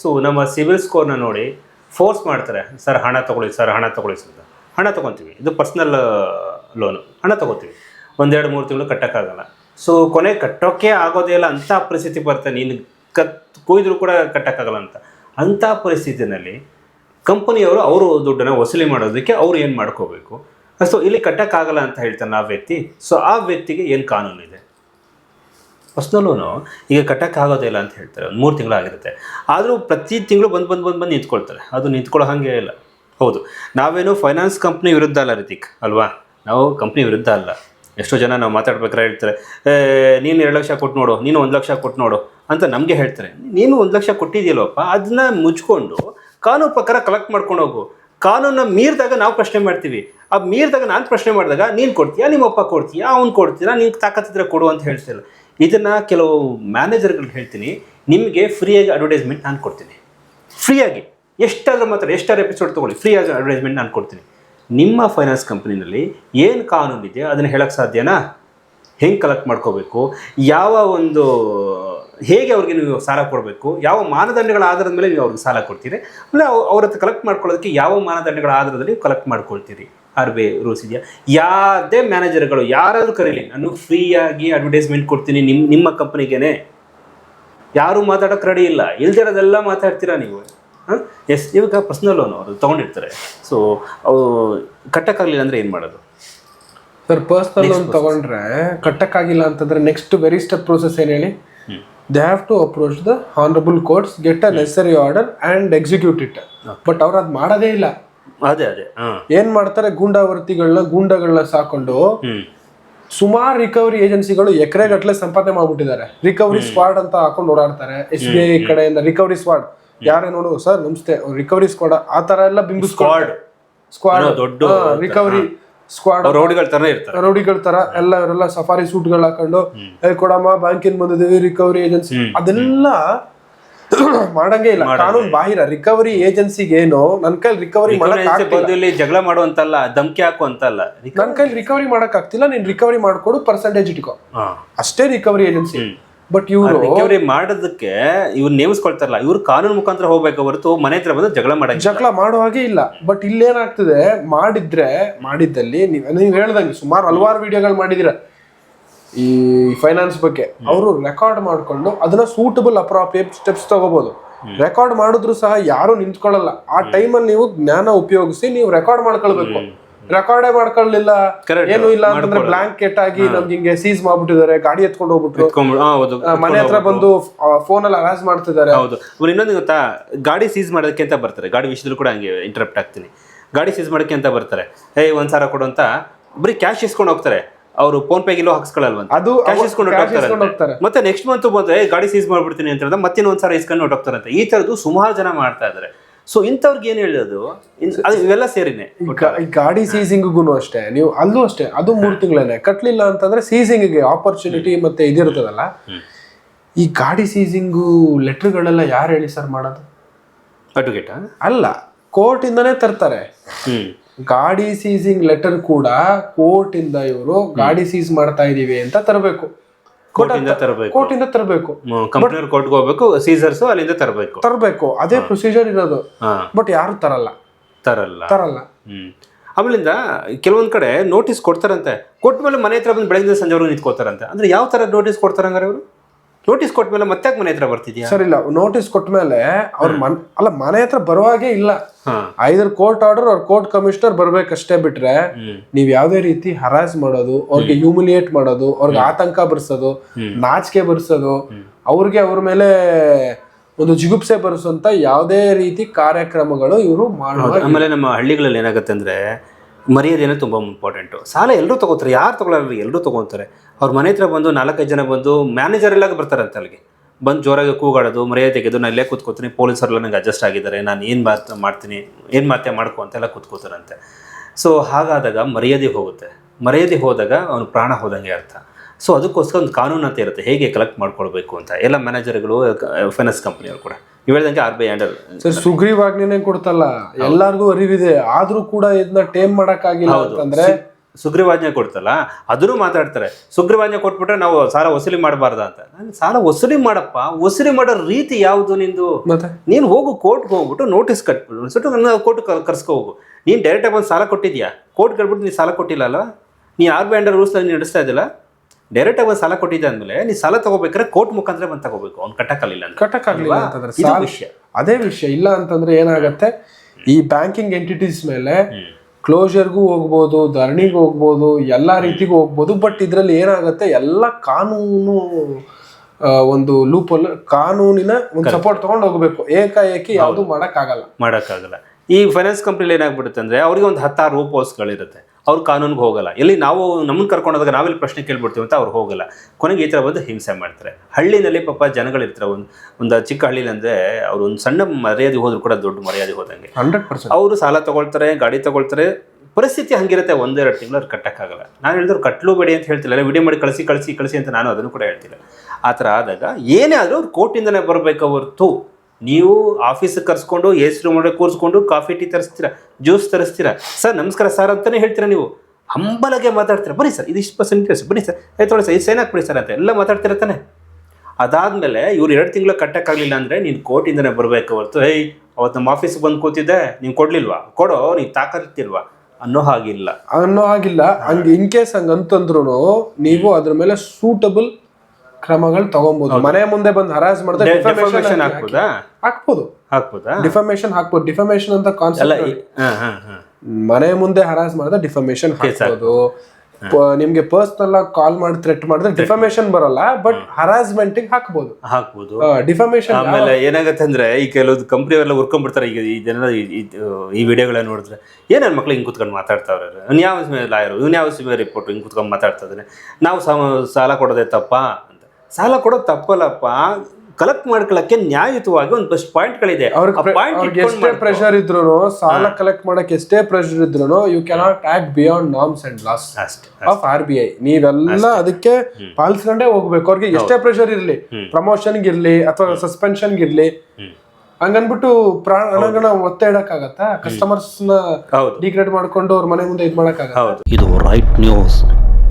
So ನಮ್ಮ civil ಸ್ಕೋರ್ನ ನೋಡಿ force ಮಾಡ್ತಾರೆ. ಸರ್, ಹಣ ತಗೊಳ್ಳಿ, ಸರ್, ಹಣ ತೊಗೊಳ್ಳಿ ಸರ್ ಹಣ ತೊಗೊತೀವಿ. ಇದು ಪರ್ಸ್ನಲ್ ಲೋನು ಹಣ ತೊಗೋತೀವಿ. ಒಂದೆರಡು, ಮೂರು ತಿಂಗಳು ಕಟ್ಟೋಕ್ಕಾಗಲ್ಲ. ಸೊ ಕೊನೆ ಕಟ್ಟೋಕ್ಕೆ ಆಗೋದೇ ಇಲ್ಲ. ಅಂಥ ಪರಿಸ್ಥಿತಿ ಬರುತ್ತೆ. ನೀನು ಕತ್, ಕೊಯ್ದ್ರು ಕೂಡ ಕಟ್ಟೋಕ್ಕಾಗಲ್ಲ ಅಂತ. ಅಂಥ ಪರಿಸ್ಥಿತಿನಲ್ಲಿ ಕಂಪನಿಯವರು ಅವರು ದುಡ್ಡನ್ನು ವಸೂಲಿ ಮಾಡೋದಕ್ಕೆ ಅವ್ರು ಏನು ಮಾಡ್ಕೋಬೇಕು? ಸೊ ಇಲ್ಲಿ ಕಟ್ಟೋಕ್ಕಾಗಲ್ಲ ಅಂತ ಹೇಳ್ತಾನೆ ಆ ವ್ಯಕ್ತಿ. ಸೊ ಆ ವ್ಯಕ್ತಿಗೆ ಏನು ಕಾನೂನಿದೆ? ಪರ್ಸ್ನಲ್ ಲೋನು ಈಗ ಕಟ್ಟೋಕ್ಕಾಗೋದಿಲ್ಲ ಅಂತ ಹೇಳ್ತಾರೆ. ಒಂದು ಮೂರು ತಿಂಗಳಾಗಿರುತ್ತೆ. ಆದರೂ ಪ್ರತಿ ತಿಂಗಳು ಬಂದು ಬಂದು ಬಂದು ಬಂದು ನಿಂತ್ಕೊಳ್ತಾರೆ. ಅದು ನಿಂತ್ಕೊಳ್ಳೋ ಹಾಗೆ ಇಲ್ಲ. ಹೌದು. ನಾವೇನು ಫೈನಾನ್ಸ್ ಕಂಪ್ನಿ ವಿರುದ್ಧ ಅಲ್ಲ ರಿತಿಕ್ ಅಲ್ವಾ? ನಾವು ಕಂಪ್ನಿ ವಿರುದ್ಧ ಅಲ್ಲ. ಎಷ್ಟೋ ಜನ ನಾವು ಮಾತಾಡ್ಬೇಕಾದ್ರೆ ಹೇಳ್ತಾರೆ ನೀನು ಎರಡು ಲಕ್ಷ ಕೊಟ್ಟು ನೋಡು, ನೀನು ಒಂದು ಲಕ್ಷ ಕೊಟ್ಟು ನೋಡು ಅಂತ ನಮಗೆ ಹೇಳ್ತಾರೆ. ನೀನು ಒಂದು ಲಕ್ಷ ಕೊಟ್ಟಿದ್ದೀಯಲ್ಲಪ್ಪ ಅದನ್ನ ಮುಚ್ಕೊಂಡು ಕಾನೂನು ಪ್ರಕಾರ ಕಲೆಕ್ಟ್ ಮಾಡ್ಕೊಂಡು ಹೋಗು. ಕಾನೂನ ಮೀರಿದಾಗ ನಾವು ಪ್ರಶ್ನೆ ಮಾಡ್ತೀವಿ. ಆ ಮೀರಿದಾಗ ನಾನು ಪ್ರಶ್ನೆ ಮಾಡಿದಾಗ, ನೀನು ಕೊಡ್ತೀಯಾ ನಿಮ್ಮಪ್ಪ ಕೊಡ್ತೀಯಾ, ಅವ್ನು ಕೊಡ್ತೀರಾ, ನೀನು ತಾಕತ್ತಿದ್ರೆ ಕೊಡು ಅಂತ ಹೇಳ್ತಿಲ್ಲ. ಇದನ್ನು ಕೆಲವು ಮ್ಯಾನೇಜರ್ಗಳು ಹೇಳ್ತೀನಿ, ನಿಮಗೆ ಫ್ರೀಯಾಗಿ ಅಡ್ವರ್ಟೈಸ್ಮೆಂಟ್ ನಾನು ಕೊಡ್ತೀನಿ. ಫ್ರೀಯಾಗಿ. ಎಷ್ಟಾದ್ರೂ ಮಾತ್ರ, ಎಷ್ಟಾದ್ರು ಎಪಿಸೋಡ್ ತೊಗೊಳ್ಳಿ, ಫ್ರೀಯಾಗಿ ಅಡ್ವರ್ಟೈಸ್ಮೆಂಟ್ ನಾನು ಕೊಡ್ತೀನಿ. ನಿಮ್ಮ ಫೈನಾನ್ಸ್ ಕಂಪ್ನಿನಲ್ಲಿ ಏನು ಕಾನೂನು ಇದೆಯೋ ಅದನ್ನು ಹೇಳೋಕ್ಕೆ ಸಾಧ್ಯನಾ? ಹೆಂಗೆ ಕಲೆಕ್ಟ್ ಮಾಡ್ಕೋಬೇಕು? ಯಾವ ಒಂದು, ಹೇಗೆ ಅವ್ರಿಗೆ ನೀವು ಸಾಲ ಕೊಡಬೇಕು? ಯಾವ ಮಾನದಂಡಗಳ ಆಧಾರದ ಮೇಲೆ ನೀವು ಅವ್ರಿಗೆ ಸಾಲ ಕೊಡ್ತೀರಿ? ಅಂದರೆ ಅವ್- ಅವ್ರ ಹತ್ರ ಕಲೆಕ್ಟ್ ಮಾಡ್ಕೊಳ್ಳೋದಕ್ಕೆ ಯಾವ ಮಾನದಂಡಗಳ ಆಧಾರದಲ್ಲಿ ಕಲೆಕ್ಟ್ ಮಾಡ್ಕೊಳ್ತೀರಿ? ಆರ್ ಬಿ ಐ ರೂಲ್ಸ್ ಇದೆಯಾ ಯಾವುದೇ ಮ್ಯಾನೇಜರ್ಗಳು ಯಾರಾದರೂ ಕರೀಲಿ ನಾನು ಫ್ರೀಯಾಗಿ ಅಡ್ವರ್ಟೈಸ್ಮೆಂಟ್ ಕೊಡ್ತೀನಿ ನಿಮ್ಮ ನಿಮ್ಮ ಕಂಪ್ನಿಗೇನೆ ಯಾರು ಮಾತಾಡೋಕೆ ರೆಡಿ ಇಲ್ಲ. ಇಲ್ದಿರೋದೆಲ್ಲ ಮಾತಾಡ್ತೀರಾ ನೀವು? ಹಾಂ? ಎಸ್ ಇವಾಗ ಪರ್ಸ್ನಲ್ ಲೋನು ಅವರು ತೊಗೊಂಡಿರ್ತಾರೆ. ಸೊ ಅವು ಕಟ್ಟಕ್ಕಾಗಲಿಲ್ಲ ಅಂದರೆ ಏನು ಮಾಡೋದು? ಸರ್ ಪರ್ಸ್ನಲ್ ಲೋನ್ ತಗೊಂಡ್ರೆ ಕಟ್ಟಕ್ಕಾಗಿಲ್ಲ ಅಂತಂದ್ರೆ ನೆಕ್ಸ್ಟ್ ವೆರಿ ಸ್ಟೆಪ್ ಪ್ರೊಸೆಸ್ ಏನು ಹೇಳಿ? They have to approach the honourable courts get a necessary order and execute it but ಅವ್ರು ಅದು ಮಾಡೋದೇ ಇಲ್ಲ. ಅದೇ ಅದೇ. ಏನ್ ಮಾಡ್ತಾರೆ? ಗೂಂಡಾವರ್ತಿಗಳನ್ನ ಗೂಂಡಗಳನ್ನ ಸಾಕೊಂಡು ಸುಮಾರು ರಿಕವರಿ ಏಜೆನ್ಸಿಗಳು ಎಕರೆ ಗಟ್ಟಲೆ ಸಂಪಾದನೆ ಮಾಡ್ಬಿಟ್ಟಿದ್ದಾರೆ. ರಿಕವರಿ ಸ್ಕ್ವಾಡ್ ಅಂತ ಹಾಕೊಂಡು ಓಡಾಡ್ತಾರೆ. ಎಸ್ ಬಿ ಐ ಕಡೆಯಿಂದ ರಿಕವರಿ ಸ್ಕ್ವಾಡ್ ಯಾರೇ ನೋಡು ಸರ್ ನಮಸ್ತೆ ರಿಕವರಿ ಸ್ಕ್ವಾಡ್ ಆ ತರ ಎಲ್ಲ ಬಿಂಬು ಸ್ಕ್ವಾಡ್ ಸ್ಕ್ವಾಡ್ ದೊಡ್ಡ ರಿಕವರಿ ಸ್ಕ್ವಾಡ್ ರೌಡಿಗಳ ತರ ಇರ್ತಾರೆ. ರೌಡಿಗಳ ತರ ಎಲ್ಲ ಇವರೆಲ್ಲ ಸಫಾರಿ ಸೂಟ್ಗಳು ಹಾಕೊಂಡು ಕೊಡಮ್ಮ ಬ್ಯಾಂಕಿಂದ ಬಂದಿದ್ದೀವಿ ರಿಕವರಿ ಏಜೆನ್ಸಿ ಅದೆಲ್ಲ ಮಾಡಂಗೆ ಇಲ್ಲ. ಕಾನೂನು ಬಾಹಿರ ರಿಕವರಿ ಏಜೆನ್ಸಿಗೆ ಏನು ನನ್ನ ಕೈಲಿ ರಿಕವರಿ ಇಲ್ಲಿ ಜಗಳ ಮಾಡುವಂತಲ್ಲ ಧಮಕಿ ಹಾಕು ಅಂತಲ್ಲ. ನನ್ ಕೈಲಿ ರಿಕವರಿ ಮಾಡಕ್ ಆಗ್ತಿಲ್ಲ ನೀನ್ ರಿಕವರಿ ಮಾಡ್ಕೊಡು ಪರ್ಸೆಂಟೇಜ್ ಇಟ್ಕೋ. ಅಷ್ಟೇ ರಿಕವರಿ ಏಜೆನ್ಸಿ ಬಟ್ ಇವ್ರು ರಿಕವರಿ ಮಾಡೋದಕ್ಕೆ ಇವ್ರು ನೇಮಿಸ್ಕೊಳ್ತಾರಲ್ಲ ಇವ್ರು ಕಾನೂನು ಮುಖಾಂತರ ಹೋಗ್ಬೇಕು ಹೊರತು ಮನೆ ಹತ್ರ ಬಂದು ಜಗಳ ಮಾಡ ಜಗಳ ಮಾಡೋ ಹಾಗೆ ಇಲ್ಲ. ಬಟ್ ಇಲ್ಲೇನಾಗ್ತದೆ ಮಾಡಿದ್ರೆ ಮಾಡಿದ್ದಲ್ಲಿ ನೀವ್ ನೀವ್ ಹೇಳ್ದಂಗೆ ಸುಮಾರು ಹಲವಾರು ವಿಡಿಯೋಗಳು ಮಾಡಿದಿರ ಈ ಫೈನಾನ್ಸ್ ಬಗ್ಗೆ ಅವರು ರೆಕಾರ್ಡ್ ಮಾಡ್ಕೊಂಡು ಅದನ್ನ ಸೂಟಬಲ್ ಅಪ್ರಾಪ್ರಿಯೇಟ್ ಸ್ಟೆಪ್ಸ್ ತಗೋಬಹುದು ರೆಕಾರ್ಡ್ ಮಾಡಿದ್ರು ಸಹ ಯಾರು ನಿಂತ್ಕೊಳ್ಳಲ್ಲ. ಆ ಟೈಮಲ್ಲಿ ನೀವು ಜ್ಞಾನ ಉಪಯೋಗಿಸಿ ನೀವು ರೆಕಾರ್ಡ್ ಮಾಡ್ಕೊಳ್ಬೇಕು. ರೆಕಾರ್ಡೇ ಮಾಡ್ಕೊಳ್ಳಿಲ್ಲ. ಏನು ಇಲ್ಲ ಅಂತಂದ್ರೆ ಬ್ಲಾಂಕೆಟ್ ಆಗಿ ನಮ್ಗೆ ಹಿಂಗೆ ಸೀಸ್ ಮಾಡ್ಬಿಟ್ಟಿದ್ದಾರೆ ಗಾಡಿ ಎತ್ಕೊಂಡು ಹೋಗ್ಬಿಟ್ಟು ಮನೆ ಹತ್ರ ಬಂದು ಫೋನ್ ಅಲ್ಲಿ ಹರಾಸ್ ಮಾಡ್ತಿದ್ದಾರೆ. ಹೌದು. ಇವ್ರು ಇನ್ನೊಂದು ಗೊತ್ತಾ? ಗಾಡಿ ಸೀಸ್ ಮಾಡೋದಕ್ಕೆ ಅಂತ ಬರ್ತಾರೆ. ಗಾಡಿ ವಿಷಯದಲ್ಲೂ ಕೂಡ ಹಂಗೆ ಇಂಟರಪ್ಟ್ ಆಗ್ತೀನಿ. ಗಾಡಿ ಸೀಸ್ ಮಾಡೋಕ್ಕೆ ಅಂತ ಬರ್ತಾರೆ. ಏಯ್ ಒಂದ್ ಸಾವಿರ ಕೊಡು ಅಂತ ಬರೀ ಕ್ಯಾಶ್ ಇಸ್ಕೊಂಡು ಹೋಗ್ತಾರೆ. ಅವರು ಫೋನ್ ಪೇಗಿಲೋ ಹಾಕ್ಸ್ಕೊಳ್ಳಲ್ವ ಅದು ಕ್ಯಾಶ್ ಇಸ್ಕೊಂಡು ಹೋಗ್ತಾರೆ. ಮತ್ತೆ ನೆಕ್ಸ್ಟ್ ಮಂತ್ ಬಂದ್ರೆ "ಏ, ಗಾಡಿ ಸೀಸ್ ಮಾಡ್ಬಿಡ್ತೀನಿ ಅಂತ ಹೇಳಿದ್ರೆ ಮತ್ತೆ ಒಂದ್ ಸಾವಿರ ಇಸ್ಕೊಂಡು ಅಂತ. ಈ ತರದ್ದು ಸುಮಾರು ಜನ ಮಾಡ್ತಾ ಇದ್ದಾರೆ. ಸೊ ಇಂಥವ್ರಿಗೆ ಏನ್ ಹೇಳೋದು? ಅದು ಇವೆಲ್ಲ ಸೇರಿನೇ ಗಾಡಿ ಸೀಸಿಂಗ್ಗೂ ಅಷ್ಟೇ ನೀವು ಅಲ್ಲೂ ಅಷ್ಟೇ ಅದು ಮೂರು ತಿಂಗಳೇನೆ. ಕಟ್ಲಿಲ್ಲ ಅಂತಂದ್ರೆ ಸೀಸಿಂಗ್ಗೆ ಆಪರ್ಚುನಿಟಿ ಮತ್ತೆ ಇದಿರ್ತದಲ್ಲ. ಈ ಗಾಡಿ ಸೀಸಿಂಗು ಲೆಟರ್ಗಳೆಲ್ಲ ಯಾರು ಹೇಳಿ ಸರ್ ಮಾಡೋದು? ಅಡ್ವೊಕೇಟ್ ಅಲ್ಲ ಕೋರ್ಟ್ ಇಂದಾನೇ ತರ್ತಾರೆ. ಗಾಡಿ ಸೀಸಿಂಗ್ ಲೆಟರ್ ಕೂಡ ಕೋರ್ಟ್ ಇಂದ ಇವರು ಗಾಡಿ ಸೀಸ್ ಮಾಡ್ತಾ ಇದೀವಿ ಅಂತ ತರಬೇಕು. ಕೋರ್ಟಿಂದ ತರಬೇಕು. ಕೋರ್ಟ್ ಇಂದ ತರಬೇಕು ಕಂಪ್ನಿಯವ್ರ ಕೋರ್ಟ್ಗೆ ಹೋಗ್ಬೇಕು ಸೀಸರ್ಸ್ ಅಲ್ಲಿಂದ ತರಬೇಕು. ತರಬೇಕು. ಅದೇ ಪ್ರೊಸೀಜರ್ ಇರೋದು. ಬಟ್ ಯಾರು ತರಲ್ಲ. ತರಲ್ಲ. ತರಲ್ಲ. ಹ್ಮ್. ಆಮೇಲಿಂದ ಕೆಲವೊಂದ್ ಕಡೆ ನೋಟಿಸ್ ಕೊಡ್ತಾರಂತೆ. ಕೊಟ್ಟ ಮೇಲೆ ಮನೆ ಹತ್ರ ಬಂದು ಬೆಳಗ್ಗೆ ಸಂಜೆವರೆಗೂ ನಿಂತ್ಕೋತಾರಂತೆ ಅಂದ್ರೆ ಯಾವ ತರ ನೋಟಿಸ್ ಕೊಡ್ತಾರಂಗಾರೆ ಅವರು ನೋಟಿಸ್ ಕೊಟ್ಟ ಮೇಲೆ ಮತ್ತೆ ಮನೆ ಹತ್ರ ಬರ್ತಿದ್ಯಾ? ಸರ್ ಇಲ್ಲ ನೋಟಿಸ್ ಕೊಟ್ಮೇಲೆ ಅವ್ರ ಮನ್ ಅಲ್ಲ ಮನೆ ಹತ್ರ ಬರುವಾಗೆ ಇಲ್ಲ. ಐದರ್ ಕೋರ್ಟ್ ಆರ್ಡರ್ ಅವ್ರ ಕೋರ್ಟ್ ಕಮಿಷನರ್ ಬರ್ಬೇಕಷ್ಟೇ ಬಿಟ್ರೆ ನೀವ್ ಯಾವ್ದೇ ರೀತಿ ಹರಾಸ್ ಮಾಡೋದು ಅವ್ರಿಗೆ ಹ್ಯೂಮಿಲಿಯೇಟ್ ಮಾಡೋದು ಅವ್ರಿಗೆ ಆತಂಕ ಬರ್ಸೋದು ನಾಚಿಕೆ ಬರ್ಸೋದು ಅವ್ರಿಗೆ ಅವ್ರ ಮೇಲೆ ಒಂದು ಜಿಗುಪ್ಸೆ ಬರೆಸುವಂತ ಯಾವುದೇ ರೀತಿ ಕಾರ್ಯಕ್ರಮಗಳು ಇವರು ಮಾಡುವ ಆಮೇಲೆ ನಮ್ಮ ಹಳ್ಳಿಗಳಲ್ಲಿ ಏನಾಗುತ್ತೆ ಅಂದ್ರೆ ಮರ್ಯಾದೆನೇ ತುಂಬ ಇಂಪಾರ್ಟೆಂಟು ಸಾಲ ಎಲ್ಲರೂ ತಗೋತಾರೆ, ಯಾರು ತೊಗೊಳಲ್ಲ ಎಲ್ಲರೂ ತೊಗೊಳ್ತಾರೆ ಅವ್ರ ಮನೆ ಹತ್ರ ಬಂದು ನಾಲ್ಕೈದು ಜನ ಬಂದು ಮ್ಯಾನೇಜರ್ ಎಲ್ಲ ಬರ್ತಾರಂತೆ ಅಲ್ಲಿಗೆ. ಬಂದು ಜೋರಾಗಿ ಕೂಗಾಡೋದು, ಮರ್ಯಾದೆ ತೆಗೆದು ನಾನು ಇಲ್ಲೇ ಕೂತ್ಕೋತೀನಿ, ಪೊಲೀಸರೆಲ್ಲ ನನಗೆ ಅಡ್ಜಸ್ಟ್ ಆಗಿದ್ದಾರೆ, ನಾನು ಏನು ಮಾತು, ಮಾಡ್ತೀನಿ, ಏನು ಮಾತೆ ಮಾಡ್ಕೊ ಅಂತೆಲ್ಲ ಕೂತ್ಕೋತಾರಂತೆ. ಸೊ ಹಾಗಾದಾಗ ಮರ್ಯಾದೆ ಹೋಗುತ್ತೆ. ಮರ್ಯಾದೆ ಹೋದಾಗ ಅವನು ಪ್ರಾಣ ಹೋದಂಗೆ ಅರ್ಥ. ಸೊ ಅದಕ್ಕೋಸ್ಕರ ಒಂದು ಕಾನೂನು ಅಂತ ಇರುತ್ತೆ. ಹೇಗೆ ಕಲೆಕ್ಟ್ ಮಾಡ್ಕೊಳ್ಬೇಕು ಅಂತ. ಎಲ್ಲ ಮ್ಯಾನೇಜರ್ಗಳು ಫೈನಾನ್ಸ್ ಕಂಪ್ನಿಯವರು ಕೂಡ. ನೀವು ಹೇಳ್ದಂಗೆ ಆರ್ ಬಿ ಹ್ಯಾಂಡಲ್ ಸರ್ ಸುಗ್ರೀವಾಜ್ಞೆನೇ ಕೊಡ್ತಲ್ಲ. ಎಲ್ಲರಿಗೂ ಅರಿವಿದೆ. ಆದರೂ ಕೂಡ ಇದನ್ನ ಟೇಮ್ ಮಾಡೋಕ್ಕಾಗಿಲ್ಲ ಅಂತಂದ್ರೆ ಸುಗ್ರೀವಾಜ್ಞೆ ಕೊಡ್ತಲ್ಲ. ಅದನ್ನು ಮಾತಾಡ್ತಾರೆ. ಸುಗ್ರೀವಾಜ್ಞೆ ಕೊಟ್ಬಿಟ್ರೆ ನಾವು ಸಾಲ ವಸೂಲಿ ಮಾಡಬಾರ್ದ ಅಂತ. ಸಾಲ ವಸೂಲಿ ಮಾಡಪ್ಪ. ವಸೂಲಿ ಮಾಡೋ ರೀತಿ ಯಾವುದು ನಿಂದು? ನೀನು ಹೋಗು ಕೋರ್ಟ್ಗೆ ಹೋಗ್ಬಿಟ್ಟು ನೋಟಿಸ್ ಕಟ್ಬಿಟ್ಟು ಸುಟ್ಟು ನನ್ನ ಕೋರ್ಟ್ ಕರ್ಸ್ಕೊ ಹೋಗು. ನೀನು ಡೈರೆಕ್ಟಾಗಿ ಒಂದು ಸಾಲ ಕೊಟ್ಟಿದ್ಯಾ? ಕೋರ್ಟ್ ಕಟ್ಬಿಟ್ಟು ನೀನು ಸಾಲ ಕೊಟ್ಟಿಲ್ಲ ಅಲ್ವಾ? ನೀ ಆರ್ ಬಿ ಅಂಡರ್ ರೂಲ್ಸ್ ನಡೆಸ್ತಾ ಇದ್ದಿಲ್ಲ ಡೈರೆಕ್ಟಾಗಿ ಒಂದು ಸಾಲ ಕೊಟ್ಟಿದ್ದೆ ಅಂದಮೇಲೆ ನೀನು ಸಾಲ ತಗೋಬೇಕಾದ್ರೆ ಕೋರ್ಟ್ ಮುಖಾಂತರ ಬಂದು ತಗೋಬೇಕು. ಅವ್ನು ಕಟ್ಟಕ್ಕಾಗಲಿಲ್ಲ ಕಟ್ಟಕ್ಕಾಗಲಿಲ್ಲ? ಅಂತಂದ್ರೆ ಸಾಲ ವಿಷಯ. ಅದೇ ವಿಷಯ. ಇಲ್ಲ ಅಂತಂದ್ರೆ ಏನಾಗತ್ತೆ? ಈ ಬ್ಯಾಂಕಿಂಗ್ ಎಂಟಿಟೀಸ್ ಮೇಲೆ ಕ್ಲೋಸರ್ಗೂ ಕ್ಲೋಜರ್ಗೂ ಹೋಗ್ಬೋದು ಧರಣಿಗೂ ಹೋಗ್ಬೋದು ಎಲ್ಲ ರೀತಿಗೂ ಹೋಗ್ಬೋದು ಬಟ್ ಇದ್ರಲ್ಲಿ ಏನಾಗುತ್ತೆ? ಎಲ್ಲ ಕಾನೂನು ಒಂದು ಲೂಪಲ್ಲಿ ಕಾನೂನಿನ ಒಂದು ಸಪೋರ್ಟ್ ತಗೊಂಡು ಹೋಗ್ಬೇಕು. ಏಕಾಏಕಿ ಯಾವುದು ಮಾಡೋಕ್ಕಾಗಲ್ಲ. ಆಗಲ್ಲ ಮಾಡೋಕ್ಕಾಗಲ್ಲ. ಈ ಫೈನಾನ್ಸ್ ಕಂಪ್ನಿಲಿ ಏನಾಗ್ಬಿಡುತ್ತೆ ಅಂದರೆ ಅವ್ರಿಗೆ ಒಂದು ಹತ್ತಾರು ರೂಪ್ ಪೋಸ್ಟ್ಗಳಿರುತ್ತೆ ಅವ್ರು ಕಾನೂನಿಗೆ ಹೋಗಲ್ಲ. ಎಲ್ಲಿ ನಾವು ನಮ್ಮನ್ನು ಕರ್ಕೊಂಡೋದಾಗ ನಾವೆಲ್ಲಿ ಪ್ರಶ್ನೆ ಕೇಳ್ಬಿಡ್ತೀವಿ ಅಂತ ಅವ್ರು ಹೋಗಲ್ಲ. ಕೊನೆಗೆ ಈ ಥರ ಬಂದು ಹಿಂಸೆ ಮಾಡ್ತಾರೆ. ಹಳ್ಳಿನಲ್ಲಿ ಪಾಪ ಜನಗಳಿರ್ತಾರೆ. ಒಂದು ಒಂದು ಚಿಕ್ಕ ಹಳ್ಳಿಲಿ ಅಂದರೆ ಅವ್ರು ಒಂದು ಸಣ್ಣ ಮರ್ಯಾದೆ ಹೋದ್ರು ಕೂಡ ದೊಡ್ಡ ಮರ್ಯಾದೆ ಹೋದಂಗೆ. Hundred percent. ಅವರು ಸಾಲ ತೊಗೊಳ್ತಾರೆ ಗಾಡಿ ತೊಗೊಳ್ತಾರೆ. ಪರಿಸ್ಥಿತಿ ಹಂಗಿರುತ್ತೆ. ಒಂದೆರಡು ತಿಂಗಳು ಅವ್ರು ಕಟ್ಟಕ್ಕಾಗಲ್ಲ. ನಾನು ಹೇಳಿದ್ರು ಕಟ್ಲು ಬೇಡಿ ಅಂತ ಹೇಳ್ತಿಲ್ಲ. ವಿಡಿಯೋ ಮಾಡಿ ಕಳಿಸಿ ಕಳಿಸಿ ಕಳಿಸಿ ಅಂತ ನಾನು ಅದನ್ನು ಕೂಡ ಹೇಳ್ತಿಲ್ಲ. ಆ ಥರ ಆದಾಗ ಏನೇ ಆದರೂ ಅವ್ರು ಕೋರ್ಟಿಂದಲೇ ಬರಬೇಕು ಹೊರ್ತು. ನೀವು ಆಫೀಸಿಗೆ ಕರ್ಸ್ಕೊಂಡು ಎ ಸಿ ರೂಮ್ ಕೂರಿಸ್ಕೊಂಡು ಕಾಫಿ ಟೀ ತರಿಸ್ತೀರಾ? ಜ್ಯೂಸ್ ತರಿಸ್ತೀರಾ? ಸರ್ ನಮಸ್ಕಾರ ಸರ್ ಅಂತಲೇ ಹೇಳ್ತೀರಾ ನೀವು? ಹಂಬಲಗೆ ಮಾತಾಡ್ತೀರಾ? ಬನ್ನಿ ಸರ್ ಇದು ಪರ್ಸೆಂಟ್ ಪರ್ಸೆಂಟೇಜ್ ಬನ್ನಿ ಸರ್ ಆಯ್ತು ತೊಗೊಳ್ಳಿ ಸರ್ ಇದು ಸೈನ್ ಹಾಕ್ಬಿಡಿ ಸರ್ ಅಂತ ಎಲ್ಲ ಮಾತಾಡ್ತೀರ ತಾನೆ? ಅದಾದಮೇಲೆ ಇವ್ರು ಎರಡು ತಿಂಗಳು ಕಟ್ಟಕ್ಕಾಗಲಿಲ್ಲ ಅಂದರೆ ನೀನು ಕೋರ್ಟಿಂದನೇ ಬರಬೇಕು ಹೊರತು. ಏಯ್ ಅವತ್ತು ನಮ್ಮ ಆಫೀಸ್ಗೆ ಬಂದು ಕೂತಿದ್ದೆ ನೀವು ಕೊಡ್ಲಿಲ್ವಾ? ಕೊಡೋ ನೀವು ತಾಕತ್ತಿಲ್ವಾ ಅನ್ನೋ ಹಾಗಿಲ್ಲ. ಅನ್ನೋ ಹಾಗಿಲ್ಲ. ಹಂಗೆ ಇನ್ ಕೇಸ್ ಹಂಗೆ ಅಂತಂದ್ರು ನೀವು ಅದ್ರ ಮೇಲೆ ಸೂಟಬಲ್ ಕ್ರಮಗಳು ತಗೊಬಹುದು ಮನೆ ಮುಂದೆ ಬಂದು ಹರಾಜ್ ಮಾಡಿದ್ರೆ ಡೆಫಾಮೇಷನ್ ಹಾಕ್ಬೋದಾ? ಹಾಕ್ಬೋದು. ಹಾಕ್ಬೋದಾ? ಡಿಫಮೇಷನ್ ಅಂತ ಕಾನ್ಸೆಪ್ಟ್ ಈ- ಮನೆ ಮುಂದೆ ಹರಾಜ್ ಮಾಡಿದ್ರೆ ಡಿಫಮೇಷನ್ ಹಾಕ್ಬೋದು. ನಿಮ್ಗೆ ಪರ್ಸನಲ್ ಆಗಿ ಕಾಲ್ ಮಾಡಿ ಥ್ರೆಟ್ ಮಾಡಿದ್ರೆ ಡಿಫಮೇಷನ್ ಬರಲ್ಲ ಬಟ್ ಹರಾಸ್ಮೆಂಟ್ ಹಾಕ್ಬೋದು. ಹಾಕ್ಬೋದು. ಡಿಫಮೇಷನ್ ಆಮೇಲೆ ಏನಾಗತ್ತೆ ಅಂದ್ರೆ ಈ ಕೆಲವೊಂದು ಕಂಪ್ನಿ ಎಲ್ಲ ಉರ್ಕೊಂಡ್ಬಿಡ್ತಾರೆ ಈಗ ಇದೆಲ್ಲ ಈ ವಿಡಿಯೋಗಳನ್ನ ನೋಡಿದ್ರೆ. ಏನ್ ನನ್ನ ಮಕ್ಳು ಹಿಂಗೆ ಕುತ್ಕೊಂಡು ಮಾತಾಡ್ತಾವ್ರೆ? ಇವ್ನು ಯಾವ ಲಾಯರು? ಇವ್ನು ಯಾವ ಸಿಮೆ ರಿಪೋರ್ಟ್ ಹಿಂಗೆ ಕುತ್ಕೊಂಡು ಮಾತಾಡ್ತಾ ಇದ್ದಾನೆ ನಾವು ಸಾಲ ಕೊಡೋದೇ ತಪ್ಪಾ? ಸಾಲ ಕೊಡೋದು ತಪ್ಪಲ್ಲಪ್ಪ ಕಲೆಕ್ಟ್ ಮಾಡ್ಕೊಳಕ್ಕೆ ನ್ಯಾಯಯುತವಾಗಿ ಒಂದು ಬೆಸ್ಟ್ ಪಾಯಿಂಟ್ಗಳಿದೆ ಅವ್ರಿಗೆ ಪಾಯಿಂಟ್ ಎಷ್ಟೇ ಪ್ರೆಷರ್ ಇದ್ರು ಸಾಲ ಕಲೆಕ್ಟ್ ಮಾಡಕ್ಕೆ ಎಷ್ಟೇ ಪ್ರೆಷರ್ ಇದ್ರು you cannot act beyond norms and laws of R B I ನೀವೆಲ್ಲ ಅದಕ್ಕೆ ಪಾಲಿಸ್ಕೊಂಡೇ ಹೋಗ್ಬೇಕು. ಅವ್ರಿಗೆ ಎಷ್ಟೇ ಪ್ರೆಷರ್ ಇರ್ಲಿ ಪ್ರಮೋಷನ್ ಇರ್ಲಿ ಅಥವಾ ಸಸ್ಪೆನ್ಷನ್ ಇರ್ಲಿ. ಹಂಗನ್ಬಿಟ್ಟು ಪ್ರಾಣಗಳ ಒತ್ತೆ ಇಡಕ್ಕಾಗತ್ತಾ? ಕಸ್ಟಮರ್ಸ್ನ ಡಿಗ್ರೇಡ್ ಮಾಡ್ಕೊಂಡು ಅವ್ರ ಮನೆ ಮುಂದೆ ಇದ್ ಮಾಡಕ್ಕಾಗತ್ತ? ಇದು ರೈಟ್ ನ್ಯೂಸ್